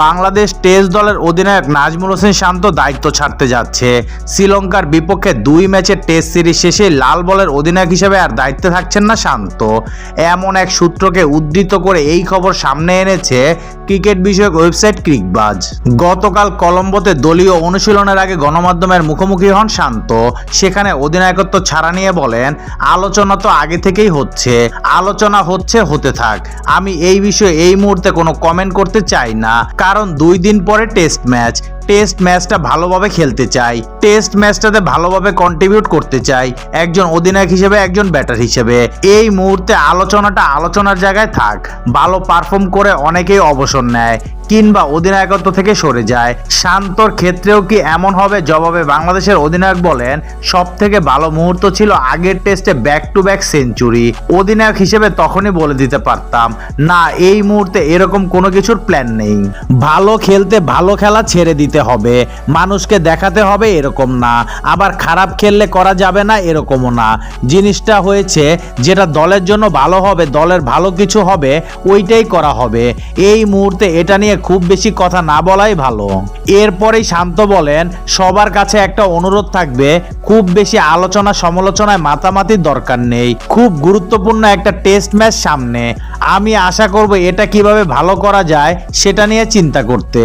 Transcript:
Bangladesh test দলের অধিনায়ক নাজমুল হোসেন শান্ত দায়িত্ব ছাড়তে যাচ্ছে। শ্রীলঙ্কার বিপক্ষে দুই ম্যাচের টেস্ট সিরিজ শেষে লাল বলের অধিনায়ক হিসেবে আর দায়িত্বে থাকছেন না শান্ত। এমন এক সূত্রকে উদ্ধৃত করে এই খবর সামনে এনেছে ক্রিকেট বিষয়ক ওয়েবসাইট ক্রিকবাজ। গতকাল কলম্বোতে দলীয় অনুশীলনের আগে গণমাধ্যমের মুখোমুখি হন শান্ত। সেখানে অধিনায়কত্ব ছাড়া নিয়ে বলেন, আলোচনা তো আগে থেকেই হচ্ছে, আলোচনা হচ্ছে, হতে থাক। আমি এই বিষয়ে এই মুহূর্তে কোনো কমেন্ট করতে চাই না। কারণ দুই দিন পরে টেস্ট ম্যাচ টেস্ট ম্যাচটা ভালোভাবে খেলতে চাই। টেস্ট ম্যাচটাতে ভালোভাবে কন্ট্রিবিউট করতে চাই। একজন অধিনায়ক হিসেবে, একজন ব্যাটার হিসেবে। এই মুহূর্তে আলোচনাটা আলোচনার জায়গায় থাক। ভালো পারফর্ম করে অনেকেই অবসর নেয়। কিংবা অধিনায়কত্ব থেকে সরে যায়। শান্তর ক্ষেত্রেও কি এমন হবে? জবাবে বাংলাদেশের অধিনায়ক বলেন সব থেকে ভালো মুহূর্ত ছিল আগের টেস্টে ব্যাক টু ব্যাক সেঞ্চুরি অধিনায়ক হিসেবে তখনই বলে দিতে পারতাম, না, এই মুহূর্তে এরকম কোনো কিছুর প্ল্যান নেই। ভালো খেলতে ভালো খেলা ছেড়ে দিতে হবে। মানুষকে দেখাতে হবে এরকম না। আবার খারাপ খেললে করা যাবে না এরকমও না। জিনিসটা হয়েছে, যেটা দলের জন্য ভালো হবে, দলের ভালো কিছু হবে, ওইটাই করা হবে। এই মুহূর্তে এটা নিয়ে খুব বেশি কথা না বলাই ভালো। এরপরেই শান্ত বলেন, সবার কাছে একটা অনুরোধ থাকবে, খুব বেশি আলোচনা সমালোচনায় মাতামাতির দরকার নেই, খুব গুরুত্বপূর্ণ একটা টেস্ট ম্যাচ সামনে। আমি আশা করব এটা কীভাবে ভালো করা যায়, সেটা নিয়ে চিন্তা করতে।